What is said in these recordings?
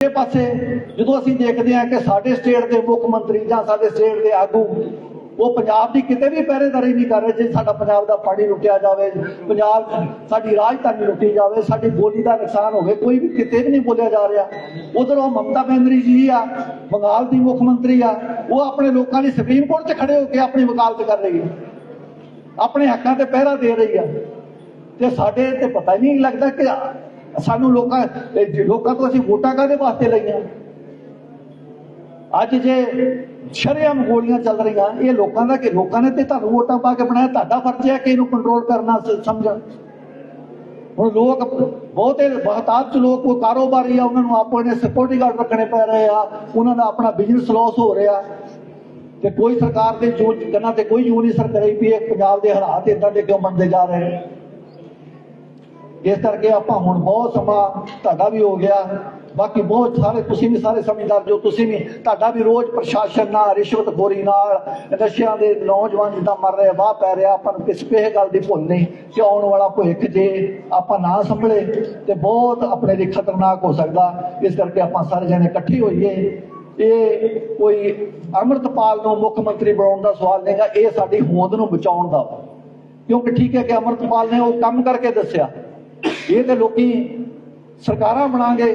ਇਹ ਪਾਸੇ ਜਦੋਂ ਅਸੀਂ ਦੇਖਦੇ ਹਾਂ ਕਿ ਸਾਡੇ ਸਟੇਟ ਦੇ ਮੁੱਖ ਮੰਤਰੀ ਜਾਂ ਸਾਡੇ ਸਟੇਟ ਦੇ ਆਗੂ, ਉਹ ਪੰਜਾਬ ਦੀ ਕਿਤੇ ਵੀ ਪਹਿਰੇਦਾਰੀ ਨਹੀਂ ਕਰ ਰਹੇ ਜੇ ਸਾਡਾ ਪੰਜਾਬ ਦਾ ਪਾਣੀ ਲੁੱਟਿਆ ਜਾਵੇ, ਪੰਜਾਬ ਸਾਡੀ ਰਾਜਧਾਨੀ ਲੁੱਟੀ ਜਾਵੇ, ਸਾਡੀ ਬੋਲੀ ਦਾ ਨੁਕਸਾਨ ਹੋਵੇ, ਕੋਈ ਵੀ ਕਿਤੇ ਵੀ ਨਹੀਂ ਬੋਲਿਆ ਜਾ ਰਿਹਾ। ਉਧਰ ਉਹ ਮਮਤਾ ਬੈਨਰਜੀ ਜੀ ਆ, ਬੰਗਾਲ ਦੀ ਮੁੱਖ ਮੰਤਰੀ ਆ, ਉਹ ਆਪਣੇ ਲੋਕਾਂ ਦੀ ਸੁਪਰੀਮ ਕੋਰਟ 'ਚ ਖੜੇ ਹੋ ਕੇ ਆਪਣੀ ਵਕਾਲਤ ਕਰ ਰਹੀ ਹੈ। ਆਪਣੇ ਹੱਕਾਂ ਤੇ ਪਹਿਰਾ ਦੇ ਰਹੀ ਆ ਤੇ ਸਾਡੇ ਤੇ ਪਤਾ ਹੀ ਨਹੀਂ ਲੱਗਦਾ ਕਿ ਸਾਨੂੰ ਲੋਕਾਂ ਲੋਕਾਂ ਤੋਂ ਅਸੀਂ ਵੋਟਾਂ ਕਾਹਦੇ ਵਾਸਤੇ ਲਈਆਂ? ਅੱਜ ਜੇ ਸ਼ਰੇਆਮ ਗੋਲੀਆਂ ਚੱਲ ਰਹੀਆਂ, ਇਹ ਲੋਕਾਂ ਦਾ ਕਿ ਲੋਕਾਂ ਨੇ ਤੇ ਤੁਹਾਨੂੰ ਵੋਟਾਂ ਪਾ ਕੇ ਬਣਾਇਆ, ਤੁਹਾਡਾ ਫਰਜ਼ ਹੈ ਕਿ ਇਹਨੂੰ ਕੰਟਰੋਲ ਕਰਨਾ ਸਮਝਣ। ਹੁਣ ਲੋਕ ਬਹੁਤੇ ਬਹੁਤਾਤ ਚ ਲੋਕ, ਕੋਈ ਕਾਰੋਬਾਰੀ ਆ, ਉਹਨਾਂ ਨੂੰ ਆਪਣੇ ਸਿਕਿਉਰਿਟੀ ਗਾਰਡ ਰੱਖਣੇ ਪੈ ਰਹੇ ਆ, ਉਹਨਾਂ ਦਾ ਆਪਣਾ ਬਿਜ਼ਨਸ ਲਾਸ ਹੋ ਰਿਹਾ। ਤੇ ਕੋਈ ਸਰਕਾਰ ਦੇ ਜੋ ਕੰਨਾਂ ਤੇ ਕੋਈ ਯੂਨੀ ਸਰਕਾਰੀ ਪਈ ਇਹ ਪੰਜਾਬ ਦੇ ਹਾਲਾਤ ਇਦਾਂ ਦੇ ਕਿਉਂ ਬਣਦੇ ਜਾ ਰਹੇ ਨੇ? ਇਸ ਕਰਕੇ ਆਪਾਂ ਹੁਣ ਬਹੁਤ ਸਮਾਂ ਤੁਹਾਡਾ ਵੀ ਹੋ ਗਿਆ। ਬਾਕੀ ਬਹੁਤ ਸਾਰੇ ਤੁਸੀਂ ਵੀ ਸਾਰੇ ਸਮਝਦਾਰ ਜੋ ਤੁਸੀਂ ਵੀ, ਤੁਹਾਡਾ ਵੀ ਰੋਜ਼ ਪ੍ਰਸ਼ਾਸਨ ਨਾਲ ਰਿਸ਼ਵਤਖੋਰੀ ਨਾਲ ਨਸ਼ਿਆਂ ਦੇ ਨੌਜਵਾਨ ਜਿੱਦਾਂ ਮਰ ਰਹੇ, ਵਾਹ ਪੈ ਰਿਹਾ, ਆਪਾਂ ਨੂੰ ਕਿਸੇ ਇਹ ਗੱਲ ਦੀ ਭੁੱਲ ਨਹੀਂ। ਕਿ ਆਉਣ ਵਾਲਾ ਭਵਿੱਖ ਜੇ ਆਪਾਂ ਨਾ ਸੰਭਲੇ, ਤੇ ਬਹੁਤ ਆਪਣੇ ਲਈ ਖਤਰਨਾਕ ਹੋ ਸਕਦਾ। ਇਸ ਕਰਕੇ ਆਪਾਂ ਸਾਰੇ ਜਣੇ ਇਕੱਠੇ ਹੋਈਏ। ਇਹ ਕੋਈ ਅੰਮ੍ਰਿਤਪਾਲ ਨੂੰ ਮੁੱਖ ਮੰਤਰੀ ਬਣਾਉਣ ਦਾ ਸਵਾਲ ਨਹੀਂਗਾ, ਇਹ ਸਾਡੀ ਹੋਂਦ ਨੂੰ ਬਚਾਉਣ ਦਾ। ਕਿਉਂਕਿ ਠੀਕ ਹੈ ਕਿ ਅੰਮ੍ਰਿਤਪਾਲ ਨੇ ਉਹ ਕੰਮ ਕਰਕੇ ਦੱਸਿਆ। ਇਹ ਤੇ ਲੋਕੀ ਸਰਕਾਰਾਂ ਬਣਾਗੇ,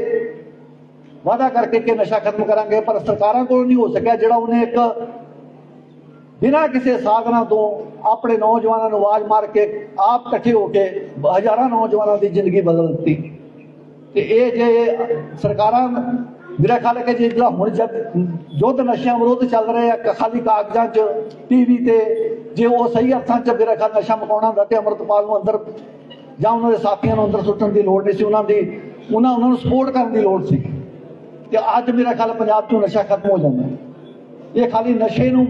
ਵਾਅਦਾ ਕਰਕੇ ਕਿ ਨਸ਼ਾ ਖਤਮ ਕਰਾਂਗੇ, ਪਰ ਸਰਕਾਰਾਂ ਕੋਲ ਨਹੀਂ ਹੋ ਸਕਿਆ, ਜਿਹੜਾ ਉਹਨੇ ਇੱਕ ਬਿਨਾਂ ਕਿਸੇ ਸਾਧਨਾ ਤੋਂ ਆਪਣੇ ਨੌਜਵਾਨਾਂ ਨੂੰ ਆਵਾਜ਼ ਮਾਰ ਕੇ ਆਪ ਇਕੱਠੇ ਹੋ ਕੇ ਹਜ਼ਾਰਾਂ ਨੌਜਵਾਨਾਂ ਦੀ ਜ਼ਿੰਦਗੀ ਬਦਲ ਦਿੱਤੀ। ਤੇ ਇਹ ਜੇ ਸਰਕਾਰਾਂ, ਮੇਰਾ ਖਿਆਲ ਹੈ ਕਿ ਜਿਹੜਾ ਹੁਣ ਜਦ ਯੁੱਧ ਨਸ਼ਿਆਂ ਵਿਰੁੱਧ ਚੱਲ ਰਹੇ ਆ ਖਾਲੀ ਕਾਗਜ਼ਾਂ 'ਚ, ਟੀਵੀ ਤੇ, ਜੇ ਉਹ ਸਹੀ ਅਰਥਾਂ 'ਚ ਮੇਰਾ ਖਿਆਲ ਨਸ਼ਾ ਮਕਾਉਣਾ ਹੁੰਦਾ ਤੇ ਅਮਰਤਪਾਲ ਨੂੰ ਅੰਦਰ ਜਾਂ ਉਹਨਾਂ ਦੇ ਸਾਥੀਆਂ ਨੂੰ ਅੰਦਰ ਸੁੱਟਣ ਦੀ ਲੋੜ ਨਹੀਂ ਸੀ, ਉਹਨਾਂ ਦੀ ਉਹਨਾਂ ਉਹਨਾਂ ਨੂੰ ਸਪੋਰਟ ਕਰਨ ਦੀ ਲੋੜ ਸੀ। ਤੇ ਅੱਜ ਮੇਰਾ ਖਿਆਲ ਪੰਜਾਬ 'ਚੋਂ ਨਸ਼ਾ ਖਤਮ ਹੋ ਜਾਂਦਾ ਇਹ ਖਾਲੀ ਨਸ਼ੇ ਨੂੰ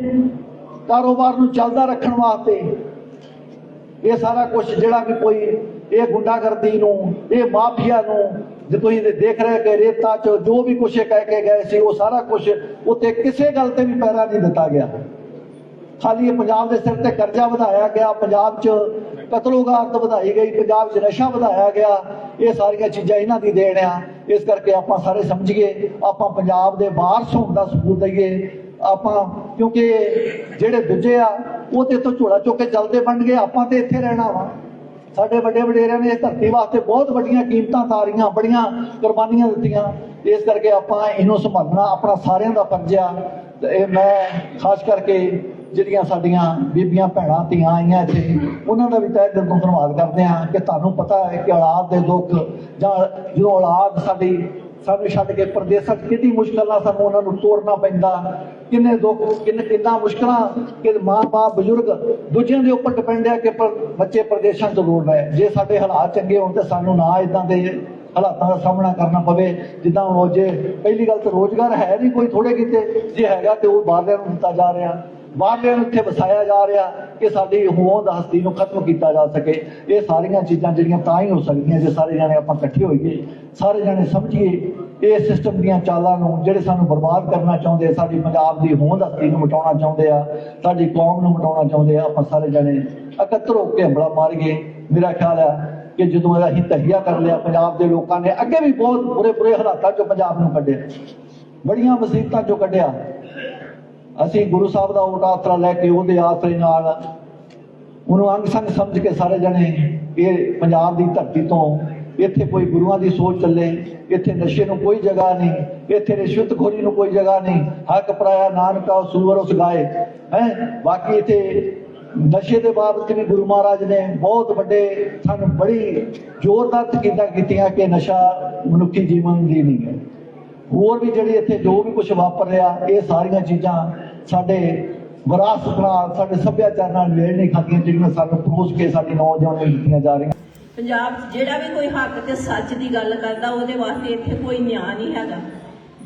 ਕਾਰੋਬਾਰ ਨੂੰ ਚੱਲਦਾ ਰੱਖਣ ਵਾਸਤੇ ਇਹ ਸਾਰਾ ਕੁਝ ਜਿਹੜਾ ਕਿ ਕੋਈ ਇਹ ਗੁੰਡਾਗਰਦੀ ਨੂੰ, ਇਹ ਮਾਫੀਆ ਨੂੰ, ਜੇ ਤੁਸੀਂ ਇਹ ਦੇਖ ਰਹੇ ਕਿ ਰੇਤਾ ਚ ਜੋ ਵੀ ਕੁਛ ਇਹ ਕਹਿ ਕੇ ਗਏ ਸੀ, ਉਹ ਸਾਰਾ ਕੁਝ ਉੱਤੇ ਕਿਸੇ ਗੱਲ ਤੇ ਵੀ ਪੈਰਾ ਨਹੀਂ ਦਿੱਤਾ ਗਿਆ। ਖਾਲੀ ਪੰਜਾਬ ਦੇ ਸਿਰ ਤੇ ਕਰਜ਼ਾ ਵਧਾਇਆ ਗਿਆ, ਪੰਜਾਬ 'ਚ ਕਤਲੋਗਾਰਤ ਵਧਾਈ ਗਈ, ਪੰਜਾਬ 'ਚ ਨਸ਼ਾ ਵਧਾਇਆ ਗਿਆ, ਇਹ ਸਾਰੀਆਂ ਚੀਜ਼ਾਂ ਇਹਨਾਂ ਦੀ ਦੇਣ ਆ। ਇਸ ਕਰਕੇ ਆਪਾਂ ਸਾਰੇ ਸਮਝੀਏ, ਆਪਾਂ ਪੰਜਾਬ ਦੇ ਵਾਰਸ ਹੋਣ ਦਾ ਸਬੂਤ ਦਈਏ। ਆਪਾਂ, ਕਿਉਂਕਿ ਜਿਹੜੇ ਦੂਜੇ ਆ, ਉਹ ਤੇ ਇੱਥੋਂ ਝੋਲਾ ਚੁੱਕ ਕੇ ਚੱਲਦੇ ਬਣ ਗਏ, ਆਪਾਂ ਤੇ ਇੱਥੇ ਰਹਿਣਾ ਵਾ। ਸਾਡੇ ਵੱਡੇ ਵਡੇਰਿਆਂ ਨੇ ਇਹ ਧਰਤੀ ਵਾਸਤੇ ਬਹੁਤ ਵੱਡੀਆਂ ਕੀਮਤਾਂ ਤਾਰੀਆਂ, ਬੜੀਆਂ ਕੁਰਬਾਨੀਆਂ ਦਿੱਤੀਆਂ। ਇਸ ਕਰਕੇ ਆਪਾਂ ਇਹਨੂੰ ਸੰਭਾਲਣਾ, ਆਪਣਾ ਸਾਰਿਆਂ ਦਾ ਫਰਜ਼ ਆ। ਤੇ ਮੈਂ ਖਾਸ ਕਰਕੇ ਜਿਹੜੀਆਂ ਸਾਡੀਆਂ ਬੀਬੀਆਂ, ਭੈਣਾਂ, ਧੀਆਂ ਆਈਆਂ ਇੱਥੇ, ਉਹਨਾਂ ਦਾ ਵੀ ਤਹਿ ਦਿਲ ਤੋਂ ਧੰਨਵਾਦ ਕਰਦੇ ਹਾਂ ਕਿ ਤੁਹਾਨੂੰ ਪਤਾ ਹੈ ਕਿ ਔਲਾਦ ਦੇ ਦੁੱਖ ਜਾਂ ਜਦੋਂ ਔਲਾਦ ਸਾਡੀ ਸਾਨੂੰ ਛੱਡ ਕੇ ਪ੍ਰਦੇਸਾਂ 'ਚ ਕਿੰਨੀ ਮੁਸ਼ਕਲ ਨਾਲ ਸਾਨੂੰ ਉਹਨਾਂ ਨੂੰ ਤੋਰਨਾ ਪੈਂਦਾ, ਕਿੰਨੇ ਦੁੱਖ, ਕਿੰਨੇ, ਕਿੰਨਾ ਮੁਸ਼ਕਲਾਂ ਕਿ ਮਾਂ-ਬਾਪ, ਬਜ਼ੁਰਗ ਦੂਜਿਆਂ ਦੇ ਉੱਪਰ ਡਿਪੈਂਡ ਹੈ ਕਿ ਬੱਚੇ ਪ੍ਰਦੇਸ਼ਾਂ ਚ ਰੋਲ ਰਹੇ। ਜੇ ਸਾਡੇ ਹਾਲਾਤ ਚੰਗੇ ਹੋਣ ਤੇ ਸਾਨੂੰ ਨਾ ਇਦਾਂ ਦੇ ਹਾਲਾਤਾਂ ਦਾ ਸਾਹਮਣਾ ਕਰਨਾ ਪਵੇ, ਜਿੱਦਾਂ ਉਹ ਜੇ ਪਹਿਲੀ ਗੱਲ ਤਾਂ ਰੋਜ਼ਗਾਰ ਹੈ ਨਹੀਂ ਕੋਈ ਥੋੜੇ ਕਿਤੇ, ਜੇ ਹੈਗਾ ਤੇ ਉਹ ਬਾਹਰਲਿਆਂ ਨੂੰ ਦਿੱਤਾ ਜਾ ਰਿਹਾ। ਬਾਹਰਲਿਆਂ ਨੂੰ ਇੱਥੇ ਵਸਾਇਆ ਜਾ ਰਿਹਾ ਕਿ ਸਾਡੀ ਹੋਂਦ ਹਸਤੀ ਨੂੰ ਖਤਮ ਕੀਤਾ ਜਾ ਸਕੇ। ਇਹ ਸਾਰੀਆਂ ਚੀਜ਼ਾਂ ਜਿਹੜੀਆਂ ਤਾਂ ਹੀ ਹੋ ਸਕਦੀਆਂ ਜੇ ਸਾਰੇ ਜਾਣੇ ਆਪਾਂ ਇਕੱਠੇ ਹੋਈਏ। ਸਾਰੇ ਜਾਣੇ ਸਮਝੀਏ, ਇਹ ਸਿਸਟਮ ਦੀਆਂ ਚਾਲਾਂ ਨੂੰ ਜਿਹੜੇ ਸਾਨੂੰ ਬਰਬਾਦ ਕਰਨਾ ਚਾਹੁੰਦੇ ਸਾਡੀ ਪੰਜਾਬ ਦੀ ਹੋਂਦ ਹਸਤੀ ਨੂੰ ਮਿਟਾਉਣਾ ਚਾਹੁੰਦੇ ਆ, ਸਾਡੀ ਕੌਮ ਨੂੰ ਮਿਟਾਉਣਾ ਚਾਹੁੰਦੇ ਆ, ਆਪਾਂ ਸਾਰੇ ਜਾਣੇ ਇਕੱਤਰ ਹੋ ਕੇ ਹੰਬਲਾ ਮਾਰੀਏ। ਮੇਰਾ ਖਿਆਲ ਹੈ ਕਿ ਜਦੋਂ ਇਹਦਾ ਅਸੀਂ ਤਹੀਆ ਕਰ ਲਿਆ, ਪੰਜਾਬ ਦੇ ਲੋਕਾਂ ਨੇ ਅੱਗੇ ਵੀ ਬਹੁਤ ਬੁਰੇ ਬੁਰੇ ਹਾਲਾਤਾਂ ਚੋਂ ਪੰਜਾਬ ਨੂੰ ਕੱਢਿਆ। ਬੜੀਆਂ ਮੁਸੀਬਤਾਂ ਚੋਂ ਕੱਢਿਆ। ਅਸੀਂ ਗੁਰੂ ਸਾਹਿਬ ਦਾ ਓਟ ਆਸਰਾ ਲੈ ਕੇ ਉਹਦੇ ਆਸਰੇ ਨਾਲ ਉਹਨੂੰ ਅੰਗ ਸੰਗ ਸਮਝ ਕੇ ਸਾਰੇ ਜਣੇ ਇਹ ਪੰਜਾਬ ਦੀ ਧਰਤੀ ਤੋਂ ਇੱਥੇ ਕੋਈ ਗੁਰੂਆਂ ਦੀ ਸੋਚ ਚੱਲੇ, ਇੱਥੇ ਨਸ਼ੇ ਨੂੰ ਕੋਈ ਜਗ੍ਹਾ ਨਹੀਂ, ਇੱਥੇ ਰਿਸ਼ਵਤਖੋਰੀ ਨੂੰ ਕੋਈ ਜਗ੍ਹਾ ਨਹੀਂ ਹੱਕ ਪਰਾਇਆ ਨਾਨਕਾ ਸੂਰ ਉਸ ਗਾਏ, ਹੈ? ਬਾਕੀ ਇੱਥੇ ਨਸ਼ੇ ਦੇ ਬਾਬਤ ਵੀ ਗੁਰੂ ਮਹਾਰਾਜ ਨੇ ਬਹੁਤ ਵੱਡੇ ਸਾਨੂੰ, ਬੜੀ ਜ਼ੋਰਦਾਰ ਤਕੀਦਾਂ ਕੀਤੀਆਂ ਕਿ ਨਸ਼ਾ ਮਨੁੱਖੀ ਜੀਵਨ ਦੀ ਨਹੀਂ ਹੈ। ਹੋਰ ਵੀ ਜਿਹੜੀ ਇੱਥੇ ਜੋ ਵੀ ਕੁਝ ਵਾਪਰ ਰਿਹਾ, ਇਹ ਸਾਰੀਆਂ ਚੀਜ਼ਾਂ ਸਾਡੇ ਵਿਰਾਸਤ ਨਾਲ ਸਾਡੇ ਸੱਭਿਆਚਾਰ ਨਾਲ ਮੇਲ ਨਹੀਂ ਖਾਦੀਆਂ ਜਿਹੜੀਆਂ ਸਾਨੂੰ ਪਰੋਸ ਕੇ ਸਾਡੇ ਨੌਜਵਾਨਾਂ ਨੂੰ ਦਿੱਤੀਆਂ ਜਾ ਰਹੀਆਂ। ਪੰਜਾਬ 'ਚ ਜਿਹੜਾ ਵੀ ਕੋਈ ਹੱਕ ਤੇ ਸੱਚ ਦੀ ਗੱਲ ਕਰਦਾ, ਉਹਦੇ ਵਾਸਤੇ ਇੱਥੇ ਕੋਈ ਨਿਆਂ ਨਹੀਂ ਹੈਗਾ।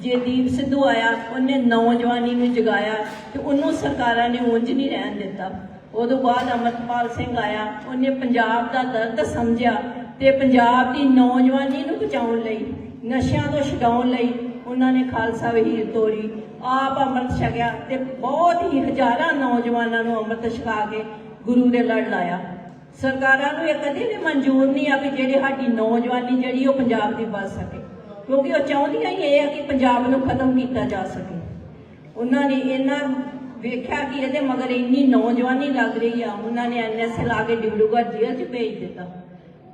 ਜੇ ਦੀਪ ਸਿੱਧੂ ਆਇਆ, ਉਹਨੇ ਨੌਜਵਾਨੀ ਨੂੰ ਜਗਾਇਆ ਤੇ ਉਹਨੂੰ ਸਰਕਾਰਾਂ ਨੇ ਉਂਝ ਨਹੀਂ ਰਹਿਣ ਦਿੱਤਾ। ਉਦੋਂ ਬਾਅਦ ਅਮਰਪਾਲ ਸਿੰਘ ਆਇਆ, ਉਹਨੇ ਪੰਜਾਬ ਦਾ ਦਰਦ ਸਮਝਿਆ ਤੇ ਪੰਜਾਬ ਦੀ ਨੌਜਵਾਨੀ ਨੂੰ ਬਚਾਉਣ ਲਈ, ਨਸ਼ਿਆਂ ਤੋਂ ਛਡਾਉਣ ਲਈ ਉਹਨਾਂ ਨੇ ਖਾਲਸਾ ਵਹੀਰ ਤੋਰੀ। ਆਪ ਅੰਮ੍ਰਿਤ ਛਕਿਆ ਤੇ ਬਹੁਤ ਹੀ ਹਜ਼ਾਰਾਂ ਨੌਜਵਾਨਾਂ ਨੂੰ ਅੰਮ੍ਰਿਤ ਛਕਾ ਕੇ ਗੁਰੂ ਦੇ ਲੜ ਲਾਇਆ। ਸਰਕਾਰਾਂ ਨੂੰ ਇਹ ਕਦੇ ਵੀ ਮਨਜ਼ੂਰ ਨਹੀਂ ਆ ਕਿ ਜਿਹੜੇ ਸਾਡੀ ਨੌਜਵਾਨੀ ਜਿਹੜੀ ਉਹ ਪੰਜਾਬ ਦੀ ਬਚ ਸਕੇ। ਕਿਉਂਕਿ ਉਹ ਚਾਹੁੰਦੀਆਂ ਹੀ ਇਹ ਆ ਕਿ ਪੰਜਾਬ ਨੂੰ ਖਤਮ ਕੀਤਾ ਜਾ ਸਕੇ। ਉਹਨਾਂ ਨੇ ਇਹਨਾਂ ਵੇਖਿਆ ਕਿ ਇਹਦੇ ਮਗਰ ਇੰਨੀ ਨੌਜਵਾਨੀ ਲੱਗ ਰਹੀ ਆ। ਉਹਨਾਂ ਨੇ ਐਨਐਸ ਲਾ ਕੇ ਡਿਬੜੂਗੜ੍ਹ ਜੇਲ੍ਹ 'ਚ ਭੇਜ ਦਿੱਤਾ।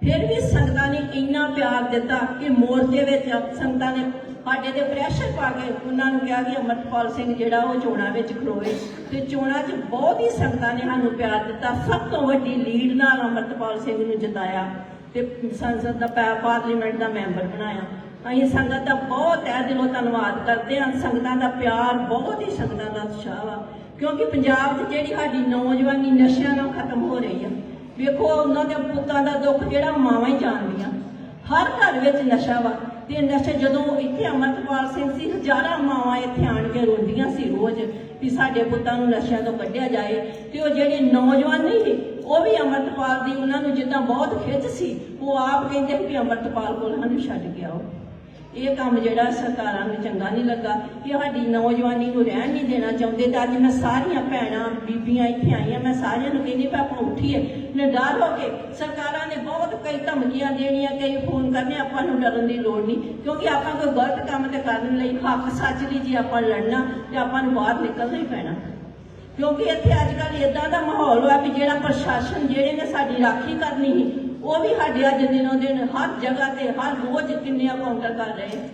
ਫਿਰ ਵੀ ਸੰਗਤਾਂ ਨੇ ਇੰਨਾ ਪਿਆਰ ਦਿੱਤਾ ਕਿ ਮੋਰਚੇ ਵਿੱਚ ਸੰਗਤਾਂ ਨੇ ਸਾਡੇ ਤੇ ਪ੍ਰੈਸ਼ਰ ਪਾ ਕੇ ਉਹਨਾਂ ਨੂੰ ਕਿਹਾ ਕਿ ਅਮਰਪਾਲ ਸਿੰਘ ਜਿਹੜਾ ਉਹ ਚੋਣਾਂ ਵਿੱਚ ਖਲੋਵੇ ਤੇ ਚੋਣਾਂ 'ਚ ਬਹੁਤ ਹੀ ਸੰਗਤਾਂ ਨੇ ਸਾਨੂੰ ਪਿਆਰ ਦਿੱਤਾ। ਸਭ ਤੋਂ ਵੱਡੀ ਲੀਡ ਨਾਲ ਅਮਰਪਾਲ ਸਿੰਘ ਨੂੰ ਜਿਤਾਇਆ ਤੇ ਸੰਸਦ ਦਾ ਪਾ- ਪਾਰਲੀਮੈਂਟ ਦਾ ਮੈਂਬਰ ਬਣਾਇਆ। ਅਸੀਂ ਸੰਗਤ ਦਾ ਬਹੁਤ ਤਹਿ ਦਿਲੋਂ ਧੰਨਵਾਦ ਕਰਦੇ ਹਾਂ। ਸੰਗਤਾਂ ਦਾ ਪਿਆਰ ਬਹੁਤ ਹੀ ਸੰਗਤਾਂ ਦਾ ਉਤਸ਼ਾਹ ਵਾ। ਕਿਉਂਕਿ ਪੰਜਾਬ 'ਚ ਜਿਹੜੀ ਸਾਡੀ ਨੌਜਵਾਨੀ ਨਸ਼ਿਆਂ ਨਾਲ ਖਤਮ ਹੋ ਰਹੀ ਆ ਵੇਖੋ, ਉਹਨਾਂ ਦੇ ਪੁੱਤਾਂ ਦਾ ਦੁੱਖ ਜਿਹੜਾ ਮਾਵਾਂ ਹੀ ਜਾਣਦੀਆਂ। ਹਰ ਘਰ ਵਿੱਚ ਨਸ਼ਾ ਵਾ, ਤੇ ਨਸ਼ਾ ਜਦੋਂ ਇੱਥੇ ਅਮਰਪਾਲ ਸਿੰਘ ਸੀ, ਹਜ਼ਾਰਾਂ ਮਾਵਾਂ ਇੱਥੇ ਆਣ ਕੇ ਰੋਂਦੀਆਂ ਸੀ ਰੋਜ਼ ਵੀ ਸਾਡੇ ਪੁੱਤਾਂ ਨੂੰ ਨਸ਼ਿਆਂ ਤੋਂ ਕੱਢਿਆ ਜਾਏ। ਤੇ ਉਹ ਜਿਹੜੇ ਨੌਜਵਾਨੀ ਸੀ, ਉਹ ਵੀ ਅਮਰਪਾਲ ਦੀ ਉਹਨਾਂ ਨੂੰ ਜਿੱਦਾਂ ਬਹੁਤ ਖਿੱਚ ਸੀ, ਉਹ ਆਪ ਕਹਿੰਦੇ ਵੀ ਅਮਰਪਾਲ ਕੋਲ ਸਾਨੂੰ ਛੱਡ ਕੇ ਆਓ। ਇਹ ਕੰਮ ਜਿਹੜਾ ਸਰਕਾਰਾਂ ਨੂੰ ਚੰਗਾ ਨਹੀਂ ਲੱਗਾ ਕਿ ਸਾਡੀ ਨੌਜਵਾਨੀ ਨੂੰ ਰਹਿਣ ਨਹੀਂ ਦੇਣਾ ਚਾਹੁੰਦੇ ਤਾਂ ਅੱਜ ਮੈਂ ਸਾਰੀਆਂ ਭੈਣਾਂ, ਬੀਬੀਆਂ ਇੱਥੇ ਆਈਆਂ, ਮੈਂ ਸਾਰਿਆਂ ਨੂੰ ਕਹਿੰਦੀ ਵੀ ਆਪਾਂ ਉੱਠੀਏ। ਨਿਡਰ ਹੋ ਕੇ ਸਰਕਾਰਾਂ ਨੇ ਬਹੁਤ ਕਈ ਧਮਕੀਆਂ ਦੇਣੀਆਂ, ਕਈ ਫੋਨ ਕਰਨੇ, ਆਪਾਂ ਨੂੰ ਡਰਨ ਦੀ ਲੋੜ ਨਹੀਂ। ਕਿਉਂਕਿ ਆਪਾਂ ਕੋਈ ਗਲਤ ਕੰਮ ਤੇ ਕਰਨ ਲਈ ਹੱਕ ਸੱਚ ਲਈ ਜੇ ਆਪਾਂ ਲੜਨਾ, ਤੇ ਆਪਾਂ ਨੂੰ ਬਾਹਰ ਨਿਕਲਣਾ ਹੀ ਪੈਣਾ। ਕਿਉਂਕਿ ਇੱਥੇ ਅੱਜ ਕੱਲ੍ਹ ਇਦਾਂ ਦਾ ਮਾਹੌਲ ਹੋਇਆ ਵੀ ਜਿਹੜਾ ਪ੍ਰਸ਼ਾਸਨ, ਜਿਹੜੇ ਨੇ ਸਾਡੀ ਰਾਖੀ ਕਰਨੀ ਸੀ ਉਹ ਵੀ ਸਾਡੇ ਅੱਜ ਦਿਨੋਂ ਦਿਨ, ਹਰ ਜਗ੍ਹਾ ਤੇ, ਹਰ ਰੋਜ਼ ਕਿੰਨੇ ਕਾਊਂਟਰ ਕਰ ਰਹੇ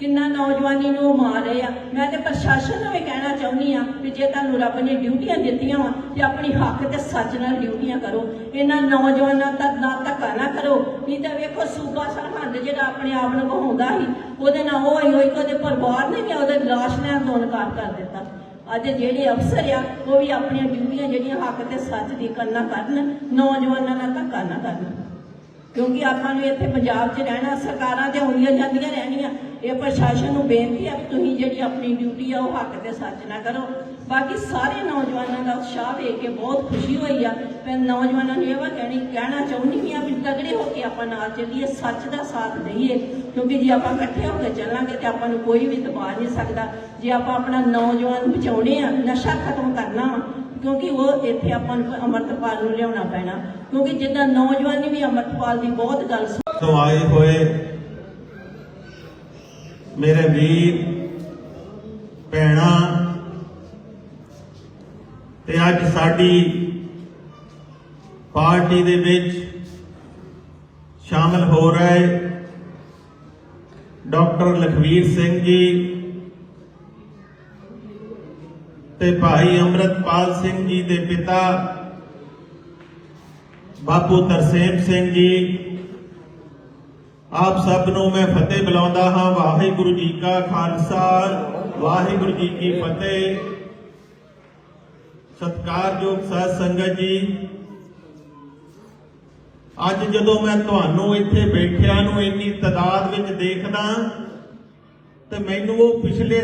ਕਿੰਨਾ ਨੌਜਵਾਨੀ ਨੂੰ ਮਾਰ ਰਹੇ ਆ। ਮੈਂ ਤੇ ਪ੍ਰਸ਼ਾਸਨ ਨੂੰ ਵੀ ਕਹਿਣਾ ਚਾਹੁੰਦੀ ਆ ਕਿ ਜੇ ਤੁਹਾਨੂੰ ਰੱਬ ਨੇ ਡਿਊਟੀਆਂ ਦਿੱਤੀਆਂ ਵਾ, ਤੇ ਆਪਣੀ ਹੱਕ ਤੇ ਸੱਚ ਨਾਲ ਡਿਊਟੀਆਂ ਕਰੋ। ਇਹਨਾਂ ਨੌਜਵਾਨਾਂ ਤੱਕ ਨਾ ਧੱਕਾ ਨਾ ਕਰੋ। ਨਹੀਂ ਤਾਂ ਵੇਖੋ, ਸੂਬਾ ਸਰਹੰਦ ਜਿਹੜਾ ਆਪਣੇ ਆਪ ਨੂੰ ਕਹਾਉਂਦਾ ਸੀ, ਉਹਦੇ ਨਾਲ ਉਹ ਹੀ ਹੋਈ ਕਿ ਉਹਦੇ ਪਰਿਵਾਰ ਨੇ ਵੀ ਉਹਦੇ ਲਾਸ਼ ਨੇ ਅੰਦੋਲਨਕਾਰ ਕਰ ਦਿੱਤਾ। ਅੱਜ ਜਿਹੜੇ ਅਫਸਰ ਆ, ਉਹ ਵੀ ਆਪਣੀਆਂ ਡਿਊਟੀਆਂ ਜਿਹੜੀਆਂ ਹੱਕ ਤੇ ਸੱਚ ਦੀ ਕਰਨਾ ਕਰਨ, ਨੌਜਵਾਨਾਂ ਨਾਲ ਧੱਕਾ ਨਾ ਕਰਨ। ਕਿਉਂਕਿ ਆਪਾਂ ਨੂੰ ਇੱਥੇ ਪੰਜਾਬ 'ਚ ਰਹਿਣਾ, ਸਰਕਾਰਾਂ ਤੇ ਹੁੰਦੀਆਂ ਜਾਂਦੀਆਂ ਰਹਿਣੀਆਂ। ਇਹ ਪ੍ਰਸ਼ਾਸਨ ਨੂੰ ਬੇਨਤੀ ਹੈ ਵੀ ਤੁਸੀਂ ਜਿਹੜੀ ਆਪਣੀ ਡਿਊਟੀ ਆ, ਉਹ ਹੱਕ ਤੇ ਸੱਚ ਨਾ ਕਰੋ। ਬਾਕੀ ਸਾਰੇ ਨੌਜਵਾਨਾਂ ਦਾ ਉਤਸ਼ਾਹ ਵੇਖ ਕੇ ਬਹੁਤ ਖੁਸ਼ੀ ਹੋਈ ਆ। ਮੈਂ ਨੌਜਵਾਨਾਂ ਨੂੰ ਇਹ ਵਾ ਕਹਿਣੀ, ਕਹਿਣਾ ਚਾਹੁੰਦੀ ਹਾਂ ਵੀ ਤਗੜੇ ਹੋ ਕੇ ਆਪਾਂ ਨਾਲ ਚੱਲੀਏ, ਸੱਚ ਦਾ ਸਾਥ ਦਈਏ। ਕਿਉਂਕਿ ਜੇ ਆਪਾਂ ਇਕੱਠੇ ਹੋ ਕੇ ਚੱਲਾਂਗੇ ਤੇ ਆਪਾਂ ਨੂੰ ਕੋਈ ਵੀ ਦਬਾ ਨਹੀਂ ਸਕਦਾ। ਜੇ ਆਪਾਂ ਆਪਣਾ ਨੌਜਵਾਨ ਬਚਾਉਣੇ ਆ, ਨਸ਼ਾ ਖਤਮ ਕਰਨਾ ਵਾ ਕਿਉਂਕਿ ਉਹ ਇੱਥੇ ਆਪਾਂ ਨੂੰ ਅਮਰਤਪਾਲ ਨੂੰ ਲਿਆਉਣਾ ਪੈਣਾ। ਕਿਉਂਕਿ ਜਿੱਦਾਂ ਨੌਜਵਾਨੀ ਵੀ ਅਮਰਤਪਾਲ ਦੀ ਬਹੁਤ ਗੱਲ ਤੋਂ ਆਏ ਹੋਏ ਮੇਰੇ ਵੀਰ, ਭੈਣਾਂ ਤੇ ਅੱਜ ਸਾਡੀ ਪਾਰਟੀ ਦੇ ਵਿੱਚ ਸ਼ਾਮਲ ਹੋ ਰਹੇ ਡਾਕਟਰ ਲਖਵੀਰ ਸਿੰਘ ਜੀ ਤੇ ਭਾਈ ਅੰਮ੍ਰਿਤਪਾਲ ਸਿੰਘ ਜੀ ਦੇ ਪਿਤਾ ਬਾਪੂ ਤਰਸੇਮ ਸਿੰਘ ਜੀ, ਆਪ ਸਭ ਨੂੰ ਮੈਂ ਫਤਿਹ ਬੁਲਾਉਂਦਾ ਹਾਂ। ਵਾਹਿਗੁਰੂ ਜੀ ਕਾ ਖਾਲਸਾ, ਵਾਹਿਗੁਰੂ ਜੀ ਕੀ ਫਤਿਹ। ਸਤਿਕਾਰਯੋਗ ਸਾਧ ਸੰਗਤ ਜੀ, ਅੱਜ ਜਦੋਂ ਮੈਂ ਤੁਹਾਨੂੰ ਇੱਥੇ ਬੈਠਿਆਂ ਨੂੰ ਇੰਨੀ ਤਾਦਾਦ ਵਿੱਚ ਦੇਖਦਾ, ਤੇ ਮੈਨੂੰ ਉਹ ਪਿਛਲੇ